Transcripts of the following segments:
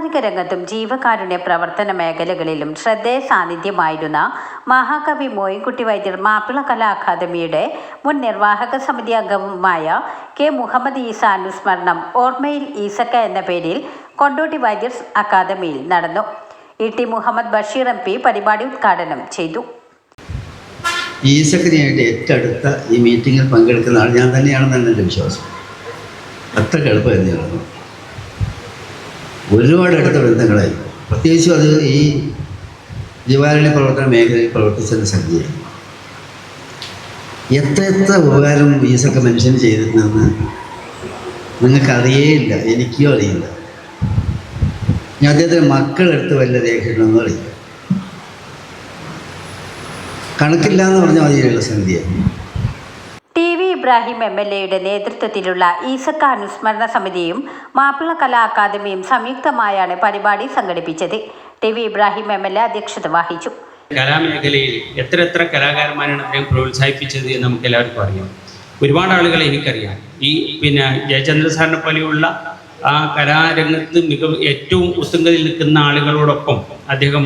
സാംസ്കാരിക രംഗത്തും ജീവകാരുണ്യ പ്രവർത്തന മേഖലകളിലും ശ്രദ്ധേയ സാന്നിധ്യമായിരുന്ന മഹാകവി മോയിൻകുട്ടി വൈദ്യർ മാപ്പിള കലാ അക്കാദമിയുടെ മുൻ നിർവാഹക സമിതി അംഗവുമായ കെ മുഹമ്മദ് ഈസ അനുസ്മരണം ഓർമ്മയിൽ ഈസക്ക എന്ന പേരിൽ കൊണ്ടോട്ടി വൈദ്യർ അക്കാദമിയിൽ നടന്നു. E T Muhammad Basheer M P പരിപാടി ഉദ്ഘാടനം ചെയ്തു. ഈസക്കറിയായിട്ട് ഏറ്റവും അടുത്ത ഈ മീറ്റിംഗിൽ പങ്കെടുക്കുന്ന ആൾ ഞാൻ തന്നെയാണെന്നാണ് എന്റെ വിശ്വാസം. അത്ര എളുപ്പമായിരുന്നു. ഒരുപാട് അടുത്ത ബന്ധങ്ങളായി. പ്രത്യേകിച്ചും അത് ഈ ജീവാരണ പ്രവർത്തന മേഖലയിൽ പ്രവർത്തിച്ചതിന് സംഖ്യയാണ് എത്ര എത്ര ഉപകാരം ഈസൊക്കെ മനുഷ്യന് ചെയ്തിരുന്നെന്ന് നിങ്ങൾക്കറിയേയില്ല എനിക്കും അറിയില്ല. ഞാൻ അദ്ദേഹത്തിന്റെ മക്കളെടുത്ത് വല്ല രേഖയുണ്ടെന്ന് അറിയില്ല. കണക്കില്ല എന്ന് പറഞ്ഞാൽ മതിയുള്ള സംഗതിയാണ്. ഇബ്രാഹിം എം എൽ എയുടെ നേതൃത്വത്തിലുള്ള ഈസക്ക അനുസ്മരണ സമിതിയും മാപ്പിള കലാ അക്കാദമിയും സംയുക്തമായാണ് പരിപാടി സംഘടിപ്പിച്ചത്. T V Ibrahim M L A അധ്യക്ഷത വഹിച്ചു. കലാമേഖലയിൽ എത്ര എത്ര കലാകാരന്മാരാണ് അദ്ദേഹം പ്രോത്സാഹിപ്പിച്ചത് എന്ന് നമുക്ക് എല്ലാവർക്കും അറിയാം. ഒരുപാട് ആളുകളെ എനിക്കറിയാം. ഈ പിന്നെ ജയചന്ദ്ര സാറിനെ പോലെയുള്ള ആ കലാരംഗത്ത് മികവ് ഏറ്റവും ഉത്തുങ്കതിൽ നിൽക്കുന്ന ആളുകളോടൊപ്പം അദ്ദേഹം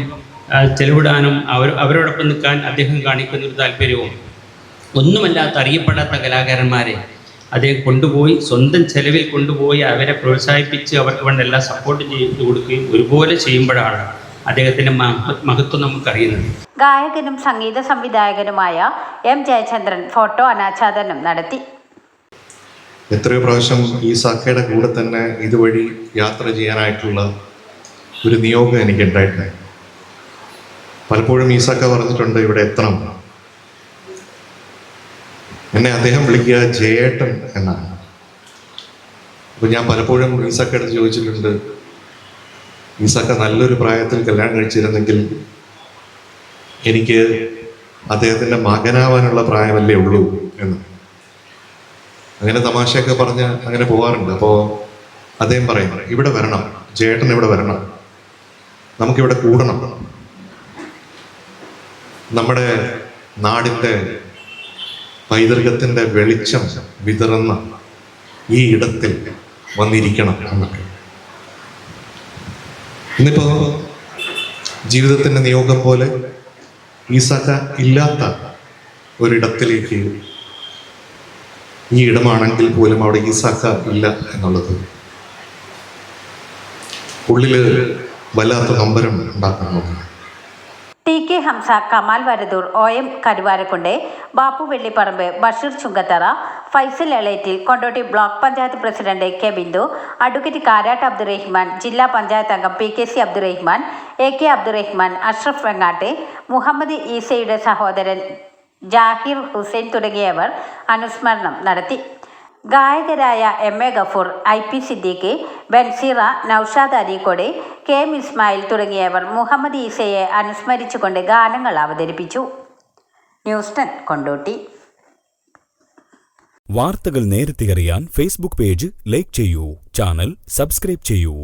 ചെലവിടാനും അവർ അവരോടൊപ്പം നിൽക്കാൻ അദ്ദേഹം കാണിക്കുന്ന ഒരു താല്പര്യവും ഒന്നുമല്ലാത്ത അറിയപ്പെടാത്ത കലാകാരന്മാരെ അദ്ദേഹം കൊണ്ടുപോയി സ്വന്തം ചെലവിൽ കൊണ്ടുപോയി അവരെ പ്രോത്സാഹിപ്പിച്ച് അവർക്ക് വേണ്ട എല്ലാ സപ്പോർട്ട് ചെയ്തു കൊടുക്കുകയും ഒരുപോലെ ചെയ്യുമ്പോഴാണ് അദ്ദേഹത്തിന്റെ മഹത്വം നമുക്കറിയുന്നത്. ഗായകനും സംഗീത സംവിധായകനുമായ എം ജയചന്ദ്രൻ ഫോട്ടോ അനാച്ഛാദനം നടത്തി. എത്രയോ പ്രാവശ്യം ഈ സഖയുടെ കൂടെ തന്നെ ഇതുവഴി യാത്ര ചെയ്യാനായിട്ടുള്ള ഒരു നിയോഗം എനിക്ക് ഉണ്ടായിട്ടുണ്ട് പലപ്പോഴും ഈ സഖ പറഞ്ഞിട്ടുണ്ട് ഇവിടെ എത്തണം. എന്നെ അദ്ദേഹം വിളിക്കുക ജയേട്ടൻ എന്നാണ്. അപ്പൊ ഞാൻ പലപ്പോഴും ഈസാക്കയുടെ ചോദിച്ചിട്ടുണ്ട് ഈസാക്ക നല്ലൊരു പ്രായത്തിൽ കല്യാണം കഴിച്ചിരുന്നെങ്കിൽ എനിക്ക് അദ്ദേഹത്തിന്റെ മകനാവാനുള്ള പ്രായമല്ലേ ഉള്ളൂ എന്ന്. അങ്ങനെ തമാശയൊക്കെ പറഞ്ഞ് അങ്ങനെ പോകാറുണ്ട് അപ്പോൾ അദ്ദേഹം പറയും ഇവിടെ വരണം. ജേട്ടൻ ഇവിടെ വരണം. നമുക്കിവിടെ കൂടണം. നമ്മുടെ നാടിന്റെ പൈതൃകത്തിന്റെ വെളിച്ചം വിതറുന്ന ഈ ഇടത്തിൽ വന്നിരിക്കണം എന്നൊക്കെ ഇന്നിപ്പോ ജീവിതത്തിന്റെ നിയോഗം പോലെ ഈസാക്ക ഇല്ലാത്ത ഒരിടത്തിലേക്ക് ഈ ഇടമാണെങ്കിൽ പോലും അവിടെ ഈസാക്ക ഇല്ല എന്നുള്ളത്. ഉള്ളിൽ വല്ലാത്ത നമ്പരം ഉണ്ടാക്കുന്നു T K Hamza Kamal Varadoor O M Karuvarakundu Bappu Vellipparamba Basheer Chungathara Faisal Elettil Kondotty block panchayat president K Bindu advocate Karat Abdurahman ജില്ലാ പഞ്ചായത്ത് അംഗം P K C Abdurahman A K Abdurahman Ashraf Vengatt Muhammad ഈസയുടെ സഹോദരൻ ജാഹിർ ഹുസൈൻ തുടങ്ങിയവർ അനുസ്മരണം നടത്തി. ഗായകരായ M A Gafoor I P Siddique Banseera Noushad Areekode K M Ismail തുടങ്ങിയവർ മുഹമ്മദ് ഈസയെ അനുസ്മരിച്ചുകൊണ്ട് ഗാനങ്ങൾ അവതരിപ്പിച്ചു. ന്യൂസ് കൊണ്ടോട്ടി. വാർത്തകൾ നേരത്തെ അറിയാൻ ഫേസ്ബുക്ക് പേജ് ലൈക്ക് ചെയ്യൂ ചാനൽ സബ്സ്ക്രൈബ് ചെയ്യൂ.